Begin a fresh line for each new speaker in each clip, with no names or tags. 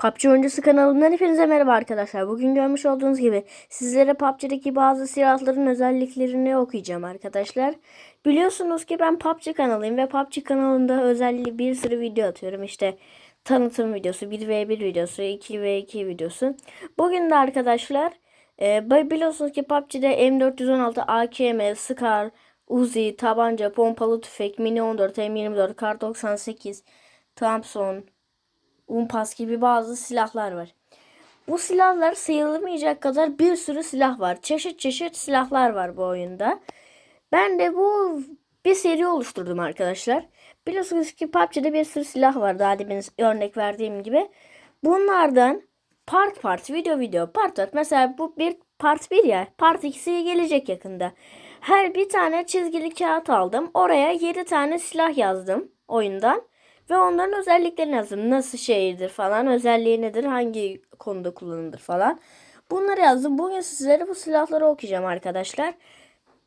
PUBG Oyuncusu kanalından hepinize merhaba arkadaşlar. Bugün görmüş olduğunuz gibi sizlere PUBG'deki bazı silahların özelliklerini okuyacağım arkadaşlar. Biliyorsunuz ki ben PUBG kanalıyım ve PUBG kanalında özellikle bir sürü video atıyorum. İşte tanıtım videosu, 1v1 videosu, 2v2 videosu. Bugün de arkadaşlar e, biliyorsunuz ki PUBG'de M416, AKM, Scar, Uzi, tabanca, pompalı tüfek, Mini 14, M24, Kar 98, Thompson, Umpas gibi bazı silahlar var. Bu silahlar sayılamayacak kadar bir sürü silah var. Çeşit çeşit silahlar var bu oyunda. Ben de bu bir seri oluşturdum arkadaşlar. Biliyorsunuz ki PUBG'de bir sürü silah var. Daha demin örnek verdiğim gibi. Bunlardan part part, video video, part part. Mesela bu bir part 1 ya. Part 2'si gelecek yakında. Her bir tane çizgili kağıt aldım. Oraya 7 tane silah yazdım oyundan. Ve onların özelliklerini yazdım. Nasıl şeydir falan, özelliği nedir, hangi konuda kullanılır falan. Bunları yazdım. Bugün sizlere bu silahları okuyacağım arkadaşlar.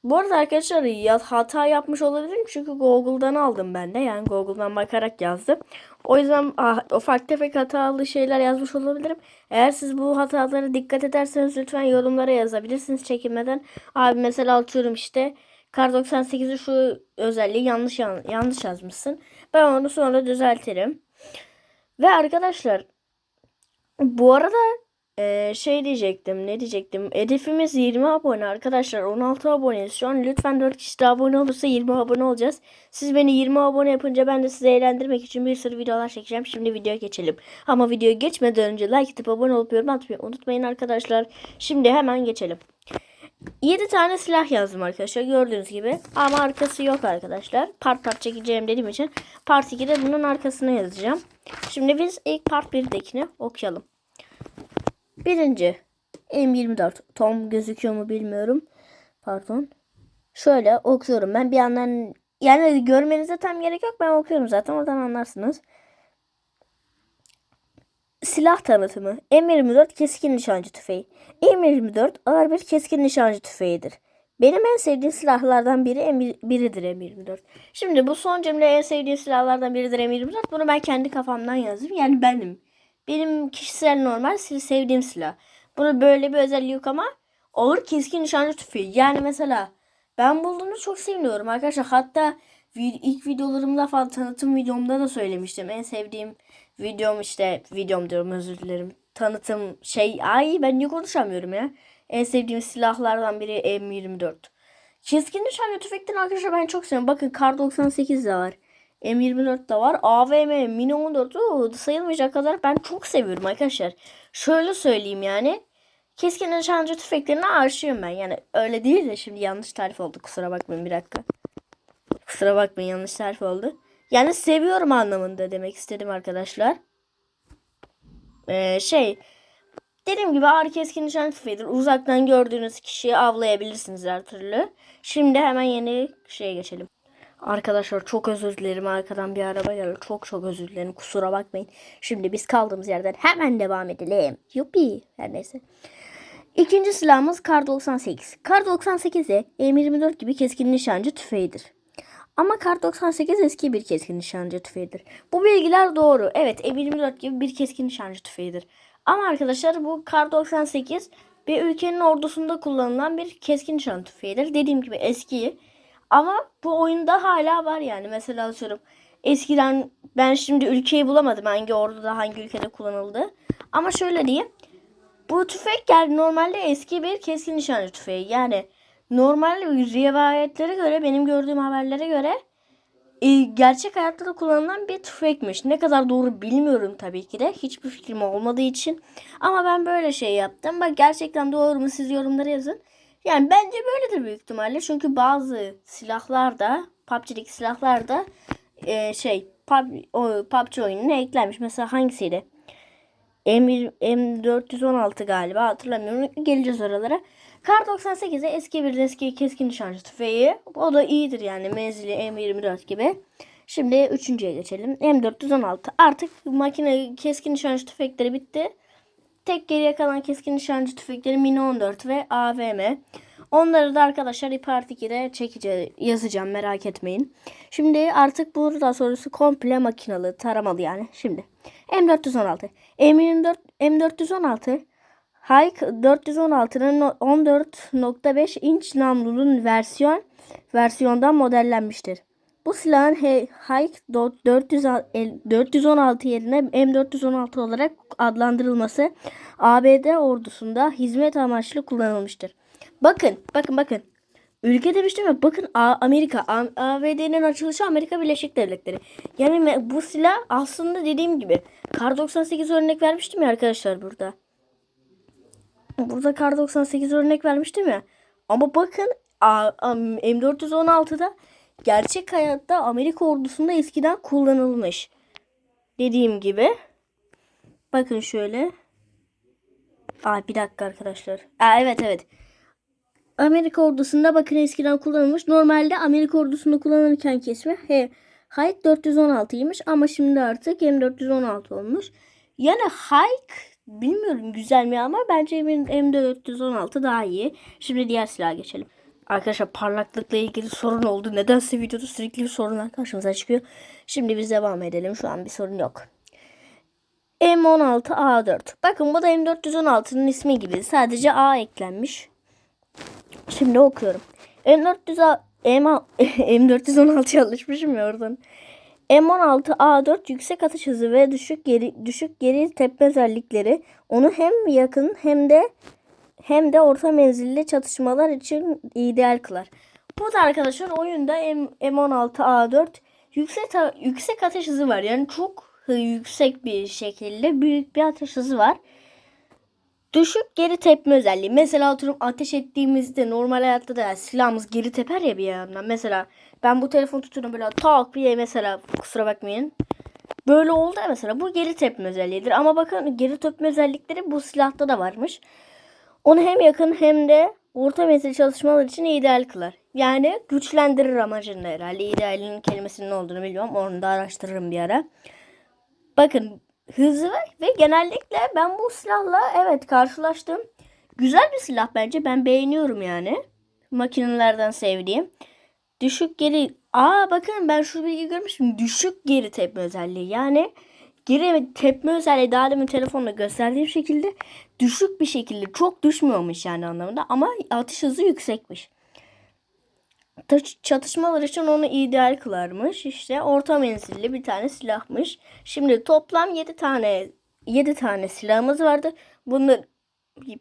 Bu arada arkadaşlar ya, hata yapmış olabilirim çünkü Google'dan aldım ben de. Yani Google'dan bakarak yazdım. O yüzden ah, ufak tefek hatalı şeyler yazmış olabilirim. Eğer siz bu hatalara dikkat ederseniz lütfen yorumlara yazabilirsiniz çekinmeden. Abi mesela atıyorum işte Kar 98'i şu özelliği yanlış yanlış yazmışsın. Ben onu sonra düzeltirim. Ve arkadaşlar bu arada e, şey diyecektim ne diyecektim. Hedefimiz 20 abone arkadaşlar 16 aboneyiz. Şu an lütfen 4 kişi daha abone olursa 20 abone olacağız. Siz beni 20 abone yapınca ben de sizi eğlendirmek için bir sürü videolar çekeceğim. Şimdi videoya geçelim. Ama videoya geçmeden önce like atıp abone olup yorum atmayı unutmayın arkadaşlar. Şimdi hemen geçelim. 7 tane silah yazdım arkadaşlar gördüğünüz gibi. Ama arkası yok arkadaşlar. Part part çekeceğim dediğim için part 2'de bunun arkasına yazacağım. Şimdi biz ilk part 1'dekini okuyalım. Birinci M24. Tom gözüküyor mu bilmiyorum. Pardon. Şöyle okuyorum. Ben bir yandan yani görmenize tam gerek yok. Ben okuyorum zaten oradan anlarsınız. Silah tanıtımı. M24 keskin nişancı tüfeği. M24 ağır bir keskin nişancı tüfeğidir. Benim en sevdiğim silahlardan biri M- biridir M24. Şimdi bu son cümle en sevdiğim silahlardan biridir M24. Bunu ben kendi kafamdan yazdım. Yani benim. Benim kişisel normal sevdiğim silah. Bunu böyle bir özelliği yok ama ağır keskin nişancı tüfeği. Yani mesela ben bulduğunu çok seviniyorum arkadaşlar. Hatta ilk videolarımda falan tanıtım videomda da söylemiştim. En sevdiğim videom işte videom diyorum özür dilerim. Tanıtım şey ay ben niye konuşamıyorum ya. En sevdiğim silahlardan biri M24. Keskin nişancı tüfekten arkadaşlar ben çok seviyorum. Bakın Kar 98 de var. M24 de var. AVM, Mini 14 o sayılmayacak kadar ben çok seviyorum arkadaşlar. Şöyle söyleyeyim yani. Keskin nişancı tüfeklerine aşığım ben. Yani öyle değil de şimdi yanlış tarif oldu. Kusura bakmayın bir dakika. Kusura bakmayın yanlış tarif oldu. Yani seviyorum anlamında demek istedim arkadaşlar. Ee, şey dediğim gibi ağır keskin nişan tüfeğidir. Uzaktan gördüğünüz kişiyi avlayabilirsiniz her türlü. Şimdi hemen yeni şeye geçelim. Arkadaşlar çok özür dilerim arkadan bir araba geldi. Çok çok özür dilerim kusura bakmayın. Şimdi biz kaldığımız yerden hemen devam edelim. Yuppi her neyse. İkinci silahımız Kar 98. Kar 98 de M24 gibi keskin nişancı tüfeğidir. Ama Kar 98 eski bir keskin nişancı tüfeğidir. Bu bilgiler doğru. Evet M24 gibi bir keskin nişancı tüfeğidir. Ama arkadaşlar bu Kar 98 bir ülkenin ordusunda kullanılan bir keskin nişancı tüfeğidir. Dediğim gibi eski. Ama bu oyunda hala var yani. Mesela atıyorum eskiden ben şimdi ülkeyi bulamadım hangi orduda hangi ülkede kullanıldı. Ama şöyle diyeyim. Bu tüfek yani normalde eski bir keskin nişancı tüfeği. Yani normal rivayetlere göre benim gördüğüm haberlere göre e, gerçek hayatta da kullanılan bir tüfekmiş. Ne kadar doğru bilmiyorum tabii ki de. Hiçbir fikrim olmadığı için. Ama ben böyle şey yaptım. Bak gerçekten doğru mu siz yorumlara yazın. Yani bence böyledir büyük ihtimalle. Çünkü bazı silahlar da PUBG'deki silahlar da e, şey PUBG, o, PUBG oyununa eklenmiş. Mesela hangisiydi? M, M416 galiba hatırlamıyorum. Geleceğiz oralara. Kar 98'e eski bir eski keskin nişancı tüfeği. O da iyidir yani menzili M24 gibi. Şimdi üçüncüye geçelim. M416. Artık makine keskin nişancı tüfekleri bitti. Tek geriye kalan keskin nişancı tüfekleri Mini 14 ve AVM. Onları da arkadaşlar Part 2'de çekeceğim, yazacağım merak etmeyin. Şimdi artık burada sorusu komple makinalı, taramalı yani. Şimdi M416. M24, M416 Hayk 416'nın 14.5 inç namlunun versiyon versiyondan modellenmiştir. Bu silahın Hayk 416 yerine M416 olarak adlandırılması ABD ordusunda hizmet amaçlı kullanılmıştır. Bakın, bakın, bakın. Ülke demiştim ya bakın Amerika, ABD'nin açılışı Amerika Birleşik Devletleri. Yani bu silah aslında dediğim gibi Kar 98 örnek vermiştim ya arkadaşlar burada. Burada Kar 98 örnek vermiştim ya. Ama bakın A- A- M416'da gerçek hayatta Amerika ordusunda eskiden kullanılmış. Dediğim gibi. Bakın şöyle. Aa bir dakika arkadaşlar. Aa evet evet. Amerika ordusunda bakın eskiden kullanılmış. Normalde Amerika ordusunda kullanılırken kesme he, Hayk 416'ymış ama şimdi artık M416 olmuş. Yani Hayk bilmiyorum güzel mi ama bence M- M416 daha iyi. Şimdi diğer silaha geçelim. Arkadaşlar parlaklıkla ilgili sorun oldu. Nedense videoda sürekli bir sorunlar karşımıza çıkıyor. Şimdi biz devam edelim. Şu an bir sorun yok. M16A4. Bakın bu da M416'nın ismi gibi. Sadece A eklenmiş. Şimdi okuyorum. M400 M M416 alışmışım ya oradan. M16 A4 yüksek atış hızı ve düşük geri düşük geri tepme özellikleri onu hem yakın hem de hem de orta menzilli çatışmalar için ideal kılar. Bu da arkadaşlar oyunda M, M16 A4 yüksek yüksek ateş hızı var. Yani çok yüksek bir şekilde büyük bir ateş hızı var. Düşük geri tepme özelliği. Mesela oturup ateş ettiğimizde normal hayatta da silahımız geri teper ya bir yandan. Mesela ben bu telefonu tutuyorum böyle tak diye mesela kusura bakmayın. Böyle oldu ya mesela bu geri tepme özelliğidir. Ama bakın geri tepme özellikleri bu silahta da varmış. Onu hem yakın hem de orta menzil çalışmalar için ideal kılar. Yani güçlendirir amacında herhalde. İdealin kelimesinin ne olduğunu bilmiyorum. Onu da araştırırım bir ara. Bakın hızı ve genellikle ben bu silahla evet karşılaştım. Güzel bir silah bence. Ben beğeniyorum yani. Makinelerden sevdiğim. Düşük geri... Aa bakın ben şu bilgi görmüştüm. Düşük geri tepme özelliği. Yani geri tepme özelliği daha demin telefonla gösterdiğim şekilde düşük bir şekilde çok düşmüyormuş yani anlamında ama atış hızı yüksekmiş. Çatışmalar için onu ideal kılarmış. İşte orta menzilli bir tane silahmış. Şimdi toplam 7 tane 7 tane silahımız vardı. Bunlar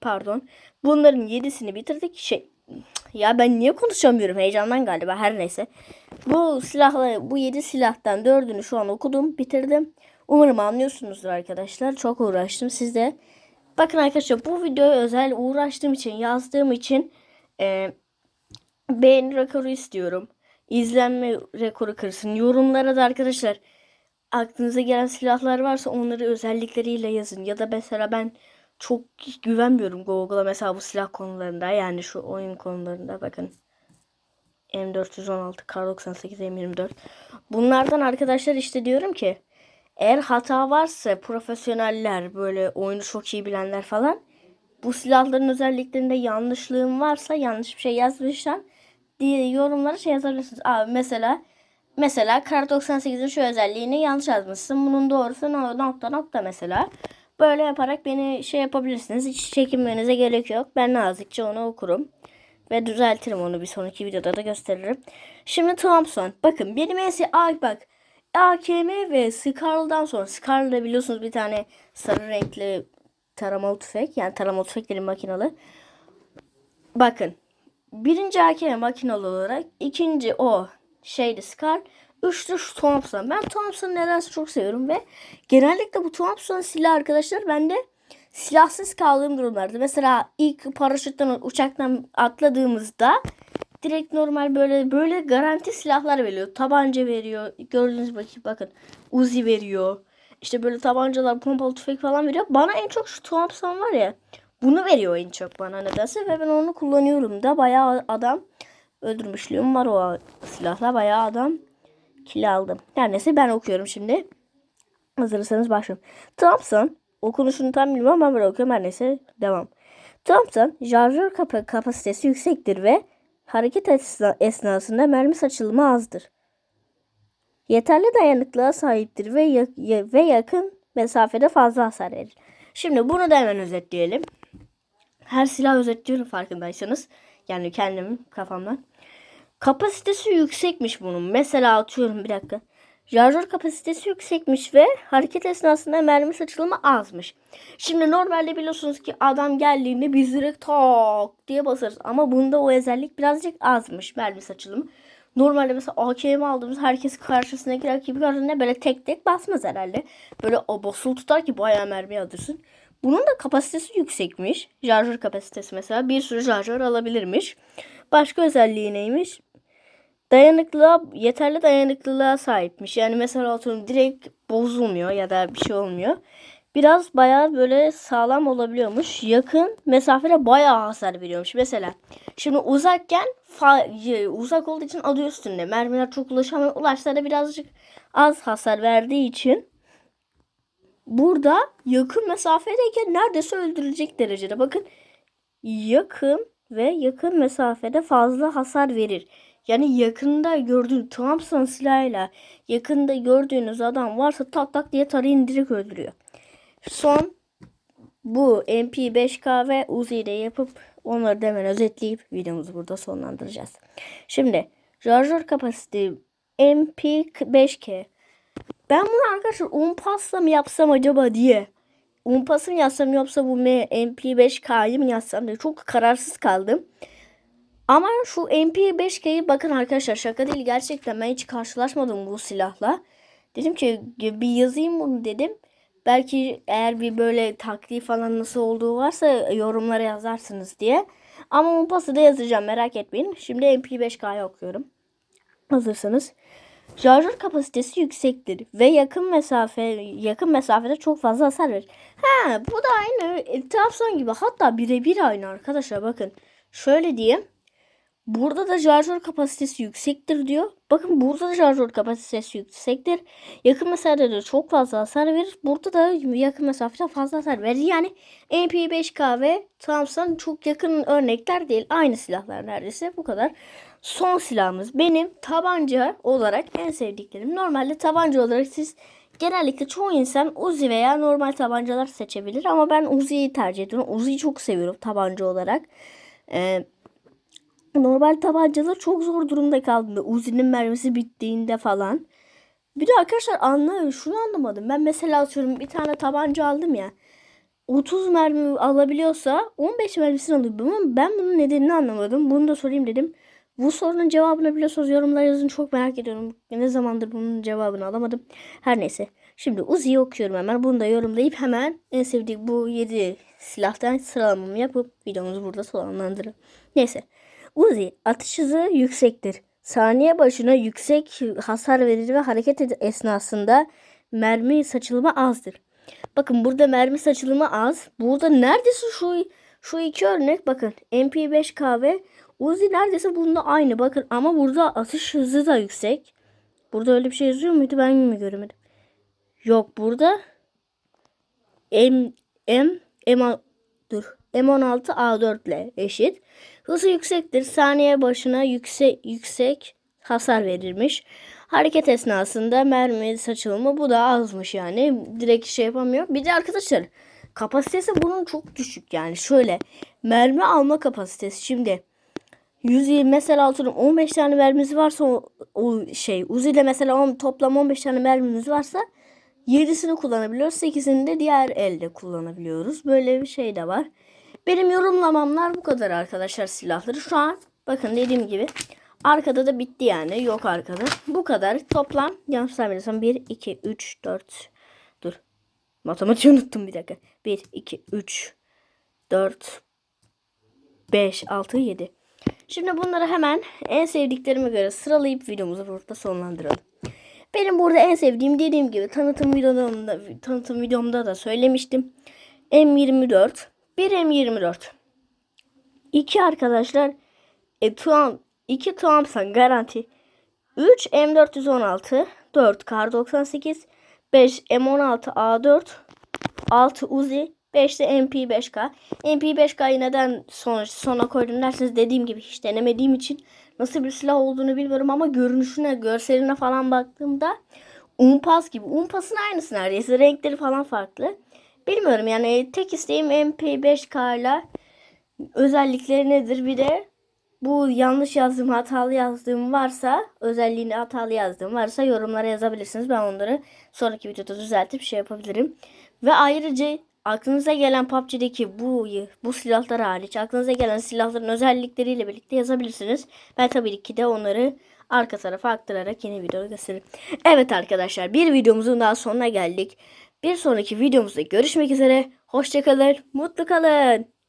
pardon. Bunların 7'sini bitirdik. Şey ya ben niye konuşamıyorum heyecandan galiba her neyse. Bu silahla bu 7 silahtan 4'ünü şu an okudum, bitirdim. Umarım anlıyorsunuzdur arkadaşlar. Çok uğraştım siz de. Bakın arkadaşlar bu videoya özel uğraştığım için, yazdığım için e, beğeni rekoru istiyorum. İzlenme rekoru kırsın. Yorumlara da arkadaşlar aklınıza gelen silahlar varsa onları özellikleriyle yazın. Ya da mesela ben çok güvenmiyorum Google'a mesela bu silah konularında yani şu oyun konularında bakın. M416, Kar98, M24. Bunlardan arkadaşlar işte diyorum ki eğer hata varsa profesyoneller böyle oyunu çok iyi bilenler falan bu silahların özelliklerinde yanlışlığım varsa yanlış bir şey yazmışsam diye yorumlara şey yazabilirsiniz. Abi mesela mesela Kar 98'in şu özelliğini yanlış yazmışsın. Bunun doğrusu no- nokta nokta mesela. Böyle yaparak beni şey yapabilirsiniz. Hiç çekinmenize gerek yok. Ben nazikçe onu okurum. Ve düzeltirim onu bir sonraki videoda da gösteririm. Şimdi Thompson. Bakın benim en Ay bak. AKM ve Scarl'dan sonra Scarl'da biliyorsunuz bir tane sarı renkli taramalı tüfek. Yani taramalı tüfeklerin makinalı. Bakın. Birinci AKM makinalı olarak. ikinci o şeydi Scar. Üçlü şu Thompson. Ben Thompson'ı nedense çok seviyorum ve genellikle bu Thompson silah arkadaşlar bende silahsız kaldığım durumlarda. Mesela ilk paraşütten uçaktan atladığımızda direkt normal böyle böyle garanti silahlar veriyor. Tabanca veriyor. Gördüğünüz gibi bakın Uzi veriyor. İşte böyle tabancalar, pompalı tüfek falan veriyor. Bana en çok şu Thompson var ya. Bunu veriyor en çok bana nedense ve ben onu kullanıyorum da bayağı adam öldürmüşlüğüm var o silahla bayağı adam kill aldım. Her neyse ben okuyorum şimdi. Hazırsanız başlıyorum. Thompson okunuşunu tam bilmiyorum ama ben okuyorum her neyse devam. Thompson şarjör kapa kapasitesi yüksektir ve hareket esna- esnasında mermi saçılımı azdır. Yeterli dayanıklılığa sahiptir ve ya- ve yakın mesafede fazla hasar verir. Şimdi bunu da hemen özetleyelim. Her silah özetliyorum farkındaysanız. Yani kendim kafamdan. Kapasitesi yüksekmiş bunun. Mesela atıyorum bir dakika. Şarjör kapasitesi yüksekmiş ve hareket esnasında mermi saçılımı azmış. Şimdi normalde biliyorsunuz ki adam geldiğinde biz direkt tak diye basarız. Ama bunda o özellik birazcık azmış mermi saçılımı. Normalde mesela AKM aldığımız herkes karşısındaki rakibi karşısında böyle tek tek basmaz herhalde. Böyle o basılı tutar ki bayağı mermi alırsın. Bunun da kapasitesi yüksekmiş. Şarjör kapasitesi mesela bir sürü şarjör alabilirmiş. Başka özelliği neymiş? dayanıklılığa yeterli dayanıklılığa sahipmiş. Yani mesela atıyorum direkt bozulmuyor ya da bir şey olmuyor. Biraz bayağı böyle sağlam olabiliyormuş. Yakın mesafede bayağı hasar veriyormuş. Mesela şimdi uzakken uzak olduğu için adı üstünde. Mermiler çok ulaşamıyor. Ulaşsa da birazcık az hasar verdiği için burada yakın mesafedeyken neredeyse öldürülecek derecede. Bakın yakın ve yakın mesafede fazla hasar verir. Yani yakında gördüğün Thompson silahıyla yakında gördüğünüz adam varsa tak tak diye tarayın direkt öldürüyor. Son bu MP5K ve Uzi ile yapıp onları da hemen özetleyip videomuzu burada sonlandıracağız. Şimdi şarjör kapasite MP5K. Ben bunu arkadaşlar Unpass'la mı yapsam acaba diye. Unpass'ı mı yazsam yoksa bu MP5K'yı mı yazsam diye çok kararsız kaldım. Ama şu MP5K'yi bakın arkadaşlar şaka değil gerçekten ben hiç karşılaşmadım bu silahla. Dedim ki bir yazayım bunu dedim. Belki eğer bir böyle taktiği falan nasıl olduğu varsa yorumlara yazarsınız diye. Ama Unpass'ı da yazacağım merak etmeyin. Şimdi MP5K'yı okuyorum. Hazırsanız. Şarjör kapasitesi yüksektir ve yakın mesafe yakın mesafede çok fazla hasar verir. Ha bu da aynı e, Thompson gibi hatta birebir aynı arkadaşlar bakın. Şöyle diyeyim. Burada da şarjör kapasitesi yüksektir diyor. Bakın burada da şarjör kapasitesi yüksektir. Yakın mesafede de çok fazla hasar verir. Burada da yakın mesafede fazla hasar verir. Yani MP5K ve Thompson çok yakın örnekler değil. Aynı silahlar neredeyse bu kadar. Son silahımız benim tabanca olarak en sevdiklerim. Normalde tabanca olarak siz genellikle çoğu insan Uzi veya normal tabancalar seçebilir. Ama ben Uzi'yi tercih ediyorum. Uzi'yi çok seviyorum tabanca olarak. Ee, normal tabancalar çok zor durumda kaldığında Uzi'nin mermisi bittiğinde falan. Bir de arkadaşlar anlayın şunu anlamadım. Ben mesela atıyorum bir tane tabanca aldım ya. 30 mermi alabiliyorsa 15 mermisini alıyordum ama ben bunun nedenini anlamadım. Bunu da sorayım dedim. Bu sorunun cevabını biliyorsanız yorumlara yazın. Çok merak ediyorum. Ne zamandır bunun cevabını alamadım. Her neyse. Şimdi Uzi'yi okuyorum hemen. Bunu da yorumlayıp hemen en sevdiğim bu 7 silahtan sıralamamı yapıp videomuzu burada sonlandırırım. Neyse. Uzi atış hızı yüksektir. Saniye başına yüksek hasar verir ve hareket esnasında mermi saçılımı azdır. Bakın burada mermi saçılımı az. Burada neredeyse şu şu iki örnek bakın MP5K ve Uzi neredeyse bunda aynı bakın ama burada atış hızı da yüksek. Burada öyle bir şey yazıyor muydu ben mi göremedim? Yok burada M M M dur M16 A4 ile eşit. Hızı yüksektir. Saniye başına yüksek yüksek hasar verilmiş. Hareket esnasında mermi saçılımı bu da azmış yani. Direkt şey yapamıyor. Bir de arkadaşlar kapasitesi bunun çok düşük yani. Şöyle mermi alma kapasitesi şimdi 120 mesela atıyorum 15 tane mermimiz varsa o, o şey Uzi'de mesela on, toplam 15 tane mermimiz varsa 7'sini kullanabiliyoruz. 8'ini de diğer elde kullanabiliyoruz. Böyle bir şey de var. Benim yorumlamamlar bu kadar arkadaşlar silahları. Şu an bakın dediğim gibi arkada da bitti yani. Yok arkada. Bu kadar. Toplam yanlış saymayacağım 1, 2, 3, 4 dur. Matematiği unuttum bir dakika. 1, 2, 3, 4, 5, 6, 7. Şimdi bunları hemen en sevdiklerime göre sıralayıp videomuzu burada sonlandıralım. Benim burada en sevdiğim dediğim gibi tanıtım videomda, tanıtım videomda da söylemiştim. M24 bir M24 2 arkadaşlar e, Tuam, 2 Thompson garanti 3 M416 4 Kar 98 5 M16 A4 6 Uzi 5'te MP5K. MP5K'yı neden son, sona koydum derseniz dediğim gibi hiç denemediğim için nasıl bir silah olduğunu bilmiyorum ama görünüşüne, görseline falan baktığımda Umpas gibi. Umpas'ın aynısı neredeyse. Renkleri falan farklı. Bilmiyorum yani tek isteğim MP5K ile özellikleri nedir? Bir de bu yanlış yazdığım, hatalı yazdığım varsa, özelliğini hatalı yazdığım varsa yorumlara yazabilirsiniz. Ben onları sonraki videoda düzeltip şey yapabilirim. Ve ayrıca aklınıza gelen PUBG'deki bu bu silahlar hariç aklınıza gelen silahların özellikleriyle birlikte yazabilirsiniz. Ben tabii ki de onları arka tarafa aktararak yeni videoda gösteririm. Evet arkadaşlar bir videomuzun daha sonuna geldik. Bir sonraki videomuzda görüşmek üzere. Hoşçakalın, mutlu kalın.